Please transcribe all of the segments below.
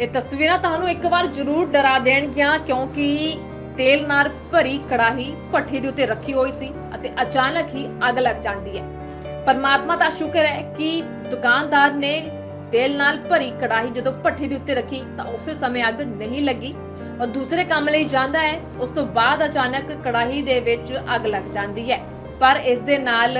ਇਹ ਤਸਵੀਰਾਂ ਤੁਹਾਨੂੰ ਇੱਕ ਵਾਰ ਜ਼ਰੂਰ ਡਰਾ ਦੇਣਗੀਆਂ ਕਿਉਂਕਿ ਤੇਲ ਨਾਲ ਭਰੀ ਕੜਾਹੀ ਭੱਠੀ ਦੇ ਉੱਤੇ ਰੱਖੀ ਹੋਈ ਸੀ ਅਤੇ ਅਚਾਨਕ ਹੀ ਅੱਗ ਲੱਗ ਜਾਂਦੀ ਹੈ। ਪਰਮਾਤਮਾ ਦਾ ਸ਼ੁਕਰ ਹੈ ਕਿ ਦੁਕਾਨਦਾਰ ਨੇ ਤੇਲ ਨਾਲ ਭਰੀ ਕੜਾਹੀ ਜਦੋਂ ਭੱਠੀ ਦੇ ਉੱਤੇ ਰੱਖੀ ਤਾਂ ਉਸੇ ਸਮੇਂ ਅੱਗ ਨਹੀਂ ਲੱਗੀ ਔਰ ਦੂਸਰੇ ਕੰਮ ਲਈ ਜਾਂਦਾ ਹੈ, ਉਸ ਤੋਂ ਬਾਅਦ ਅਚਾਨਕ ਕੜਾਹੀ ਦੇ ਵਿੱਚ ਅੱਗ ਲੱਗ ਜਾਂਦੀ ਹੈ। ਪਰ ਇਸ ਦੇ ਨਾਲ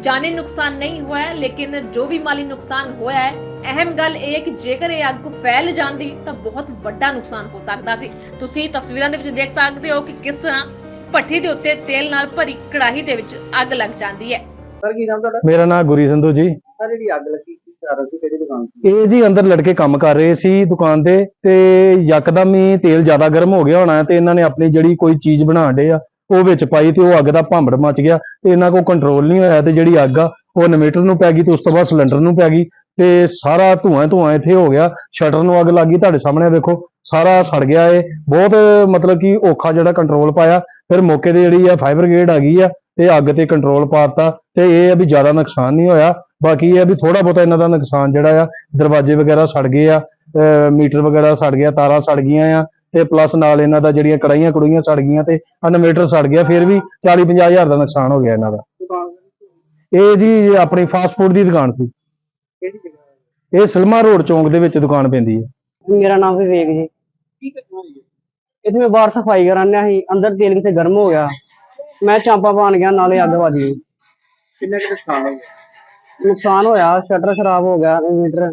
ਜਾਨੀ ਨੁਕਸਾਨ ਨਹੀਂ ਹੋਇਆ, ਲੇਕਿਨ ਜੋ ਵੀ ਮਾਲੀ ਨੁਕਸਾਨ ਹੋਇਆ ਹੈ ਅਹਿਮ ਗੱਲ ਇਹ ਹੈ ਕਿ ਜੇਕਰ ਇਹ ਅੱਗ ਫੈਲ ਜਾਂਦੀ ਤਾਂ ਬਹੁਤ ਵੱਡਾ ਨੁਕਸਾਨ ਹੋ ਸਕਦਾ ਸੀ। ਤੁਸੀਂ ਤਸਵੀਰਾਂ ਦੇ ਵਿੱਚ ਦੇਖ ਸਕਦੇ ਹੋ ਕਿ ਕਿਸ ਤਰ੍ਹਾਂ ਭੱਠੀ ਦੇ ਉੱਤੇ ਤੇਲ ਨਾਲ ਭਰੀ ਕੜਾਹੀ ਦੇ ਵਿੱਚ ਅੱਗ ਲੱਗ ਜਾਂਦੀ ਹੈ। ਸਰ ਕੀ ਨਾਮ ਤੁਹਾਡਾ? ਮੇਰਾ ਨਾਮ ਗੁਰੀ ਸੰਧੂ ਜੀ। ਸਰ ਜਿਹੜੀ ਅੱਗ ਲੱਗੀ ਕੀ ਕਰ ਸੀ? ਕਿਹੜੀ ਦੁਕਾਨ ਤੇ ਇਹ ਜੀ ਅੰਦਰ ਲੜਕੇ ਕੰਮ ਕਰ ਰਹੇ ਸੀ ਦੁਕਾਨ ਤੇ ਤੇ ਯਕਦਮ ਹੀ ਤੇਲ ਜ਼ਿਆਦਾ ਗਰਮ ਹੋ ਗਿਆ ਹੋਣਾ ਤੇ ਇਹਨਾਂ ਨੇ ਆਪਣੀ ਜਿਹੜੀ ਕੋਈ ਚੀਜ਼ ਬਣਾਉਣ ਡੇ ਆ ਉਹ ਵਿੱਚ ਪਾਈ ਤੇ ਉਹ ਅੱਗ ਦਾ ਭਾਂਬੜ ਮਚ ਗਿਆ ਤੇ ਇਹਨਾਂ ਕੋਲ ਕੰਟਰੋਲ ਨਹੀਂ ਹੋਇਆ ਤੇ ਜਿਹੜੀ ਅੱਗ ਆ ਉਹ ਇਨਵੇਟਰ ਨੂੰ ਪੈ ਗਈ ਤੇ ਉਸ ਤੋਂ ਬਾਅਦ ਸਿਲੰਡਰ ਨੂੰ ਪੈ ਗਈ ਤੇ ਸਾਰਾ ਧੂਆਂ ਹੀ ਧੂਆਂ ਇੱਥੇ ਹੋ ਗਿਆ। ਸ਼ਟਰ ਨੂੰ ਅੱਗ ਲੱਗ ਗਈ ਤੁਹਾਡੇ ਸਾਹਮਣੇ ਵੇਖੋ ਸਾਰਾ ਸੜ ਗਿਆ ਇਹ। ਬਹੁਤ ਮਤਲਬ ਕਿ ਔਖਾ ਜਿਹੜਾ ਕੰਟਰੋਲ ਪਾਇਆ। ਫਿਰ ਮੌਕੇ ਤੇ ਜਿਹੜੀ ਆ ਫਾਈਬਰ ਗ੍ਰੇਡ ਆ ਗਈ ਆ, ਤੇ ਅੱਗ ਤੇ ਕੰਟਰੋਲ ਪਾਤਾ ਤੇ ਇਹ ਆ ਵੀ ਜ਼ਿਆਦਾ ਨੁਕਸਾਨ ਨਹੀਂ ਹੋਇਆ। ਬਾਕੀ ਇਹ ਆ ਵੀ ਥੋੜਾ ਬਹੁਤਾ ਇਹਨਾਂ ਦਾ ਨੁਕਸਾਨ ਜਿਹੜਾ ਆ, ਦਰਵਾਜ਼ੇ ਵਗੈਰਾ ਸੜ ਗਏ ਆ ਮੀਟਰ ਵਗੈਰਾ ਸੜ ਗਿਆ, ਤਾਰਾਂ ਸੜ ਗਈਆਂ ਆ, ਤੇ ਪਲੱਸ ਨਾਲ ਇਹਨਾਂ ਦਾ ਜਿਹੜੀਆਂ ਕੜਾਈਆਂ ਕੜੂਈਆਂ ਸੜ ਗਈਆਂ ਤੇ ਇਨਵੇਟਰ ਸੜ ਗਿਆ। ਫਿਰ ਵੀ 40 50 ਹਜ਼ਾਰ ਦਾ ਨੁਕਸਾਨ ਹੋ ਗਿਆ ਇਹਨਾਂ ਦਾ। ਇਹ ਜੀ ਆਪਣੀ ਫਾਸਟ ਫੂਡ ਦੀ ਦੁਕਾਨ ਸੀ। ਕਿਹੜੀ ਜਗ੍ਹਾ ਹੈ? ਇਹ ਸਲਮਾ ਰੋਡ ਚੌਂਕ ਦੇ ਵਿੱਚ ਦੁਕਾਨ ਪੈਂਦੀ ਹੈ। ਮੇਰਾ ਨਾਮ ਵਿਵੇਕ ਜੀ। ਕੀ ਘਟਨਾ ਹੋਈ ਹੈ ਇੱਥੇ ਮੈਂ ਬਾਹਰ ਸਫ਼ਾਈ ਕਰਨ ਡਿਆ ਸੀ ਅੰਦਰ ਤੇਲ ਕਿਤੇ ਗਰਮ ਹੋ ਗਿਆ। ਮੈਂ ਚਾਂਪਾ ਪਾਣ ਗਿਆ ਨਾਲੇ ਅੱਗ ਵੱਜ ਗਈ। ਕਿੰਨਾ ਕੁ ਨੁਕਸਾਨ ਹੋ ਗਿਆ? ਨੁਕਸਾਨ ਹੋਇਆ ਸ਼ਟਰ ਖਰਾਬ ਹੋ ਗਿਆ ਇਨਵੇਟਰ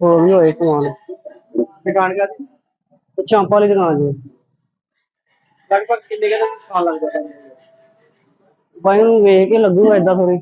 ਹੋਰ ਵੀ ਹੋਏ ਸਮਾਨ। ਦੁਕਾਨ ਕਾ ਦੀ ਚਾਂਪਾ ਵਾਲੀ ਦੁਕਾਨ ਜੀ। ਲਗਭਗ ਕਿੰਨੇ ਕੁ ਦਾ ਨੁਕਸਾਨ ਲੱਗਦਾ ਹੈ ਬਾਈ ਨੂੰ ਵੇਖ ਕੇ ਲੱਗੂਗਾ ਏਦਾਂ ਥੋੜੀ